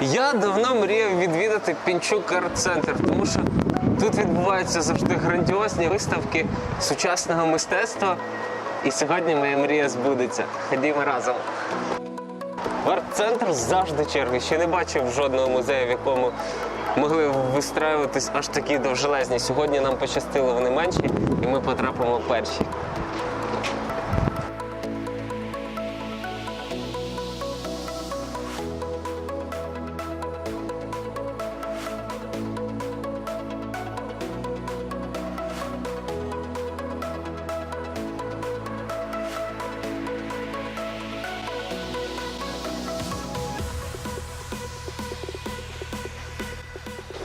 Я давно мріяв відвідати Пінчук арт-центр, тому що тут відбуваються завжди грандіозні виставки сучасного мистецтва. І сьогодні моя мрія збудеться. Ходімо разом. В арт-центр завжди черги. Ще не бачив жодного музею, в якому могли вистраюватись аж такі довжелезні. Сьогодні нам пощастило, вони менші, і ми потрапимо перші.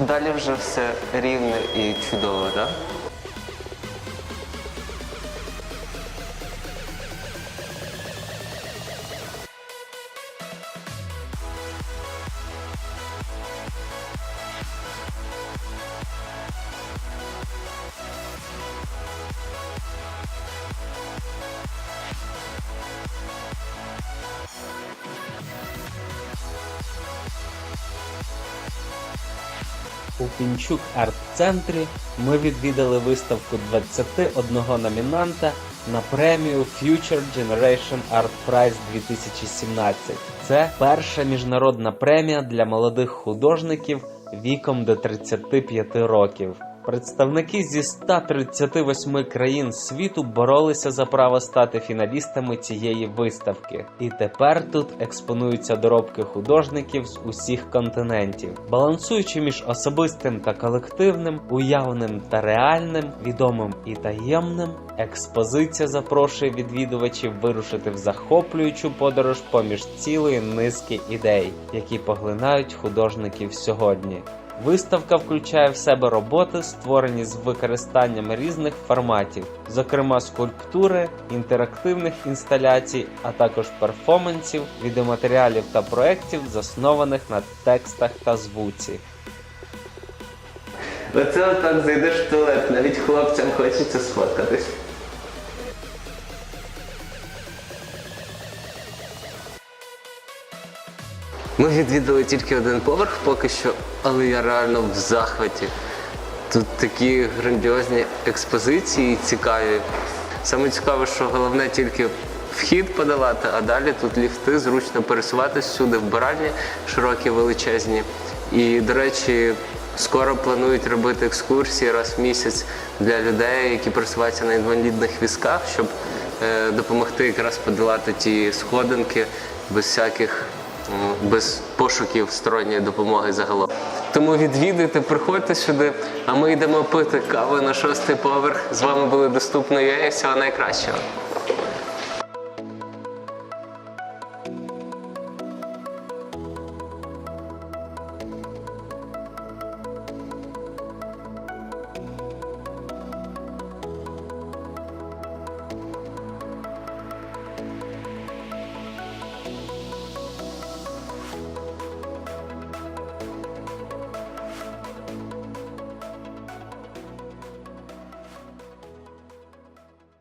Далі вже все рівне і чудово, так? У Пінчук арт-центрі ми відвідали виставку 21 номінанта на премію Future Generation Art Prize 2017. Це перша міжнародна премія для молодих художників віком до 35 років. Представники зі 138 країн світу боролися за право стати фіналістами цієї виставки. І тепер тут експонуються доробки художників з усіх континентів, балансуючи між особистим та колективним, уявним та реальним, відомим і таємним. Експозиція запрошує відвідувачів вирушити в захоплюючу подорож поміж цілої низки ідей, які поглинають художників сьогодні. Виставка включає в себе роботи, створені з використанням різних форматів, зокрема скульптури, інтерактивних інсталяцій, а також перформансів, відеоматеріалів та проєктів, заснованих на текстах та звуці. Оце отак зайдеш в туалет, навіть хлопцям хочеться сфоткатись. Ми відвідали тільки один поверх поки що, але я реально в захваті. Тут такі грандіозні експозиції цікаві. Саме цікаве, що головне тільки вхід подолати, а далі тут ліфти, зручно пересуватись всюди, вбиральні широкі, величезні. І, до речі, скоро планують робити екскурсії раз в місяць для людей, які пересуваються на інвалідних візках, щоб е, допомогти якраз подолати ті сходинки без всяких без пошуків сторонньої допомоги загалом. Тому відвідуйте, приходьте сюди, а ми йдемо пити каву на шостий поверх. З вами були доступно я і всього найкращого.